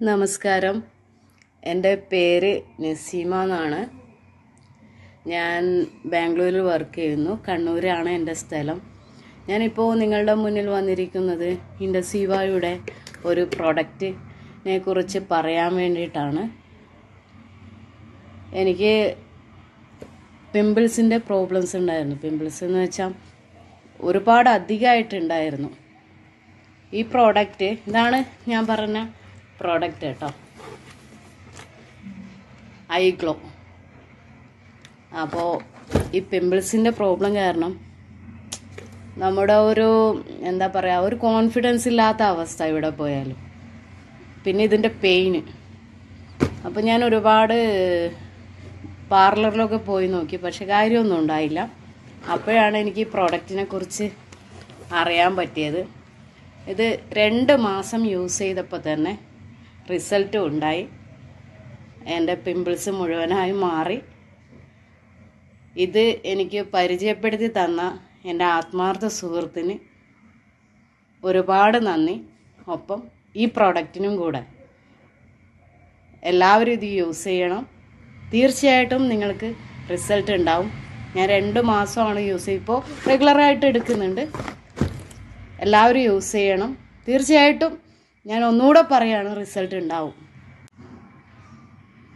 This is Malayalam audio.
നമസ്കാരം. എന്റെ പേര് നസീമ എന്നാണ്. ഞാൻ ബാംഗ്ലൂരിൽ വർക്ക് ചെയ്യുന്നു. കണ്ണൂരാണ് എന്റെ സ്ഥലം. ഞാനിപ്പോൾ നിങ്ങളുടെ മുന്നിൽ വന്നിരിക്കുന്നത് ഇൻഡസീവായുടെ ഒരു പ്രൊഡക്റ്റിനെ കുറിച്ച് പറയാൻ വേണ്ടിയിട്ടാണ്. എനിക്ക് പിമ്പിൾസിന്റെ പ്രോബ്ലംസ് ഉണ്ടായിരുന്നു. പിമ്പിൾസ് എന്ന് വെച്ചാൽ ഒരുപാട് അധികമായിട്ടുണ്ടായിരുന്നു ഈ പ്രോഡക്റ്റ് ഇതാണ് ഞാൻ പറഞ്ഞ പ്രോഡക്റ്റ് കേട്ടോ. Eye glow. അപ്പോൾ ഈ പിമ്പിൾസിന്റെ പ്രോബ്ലം കാരണം നമ്മുടെ ഒരു എന്താ പറയുക ഒരു കോൺഫിഡൻസ് ഇല്ലാത്ത അവസ്ഥ ഇവിടെ പോയാലും. പിന്നെ ഇതിന്റെ പെയിന് അപ്പോൾ ഞാൻ ഒരുപാട് പാർലറിലൊക്കെ പോയി നോക്കി പക്ഷെ കാര്യമൊന്നും ഉണ്ടായില്ല. അപ്പോഴാണ് എനിക്ക് ഈ പ്രോഡക്റ്റിനെ കുറിച്ച് അറിയാൻ പറ്റിയത്. ഇത് രണ്ട് മാസം യൂസ് ചെയ്തപ്പോൾ തന്നെ റിസൾട്ടും ഉണ്ടായി. എന്റെ പിമ്പിൾസ് മുഴുവനായി മാറി. ഇത് എനിക്ക് പരിചയപ്പെടുത്തി തന്ന എന്റെ ആത്മാർത്ഥ സുഹൃത്തിന് ഒരുപാട് നന്ദി. ഒപ്പം ഈ പ്രോഡക്റ്റിനും കൂടെ. എല്ലാവരും ഇത് യൂസ് ചെയ്യണം. തീർച്ചയായിട്ടും നിങ്ങൾക്ക് റിസൾട്ട് ഉണ്ടാവും. ഞാൻ രണ്ട് മാസമാണ് യൂസ് ചെയ്ത് ഇപ്പോൾ റെഗുലറായിട്ട് എടുക്കുന്നുണ്ട്. എല്ലാവരും യൂസ് ചെയ്യണം. തീർച്ചയായിട്ടും ഞാൻ ഒന്നുകൂടെ പറയാണ് റിസൾട്ട് ഉണ്ടാവും.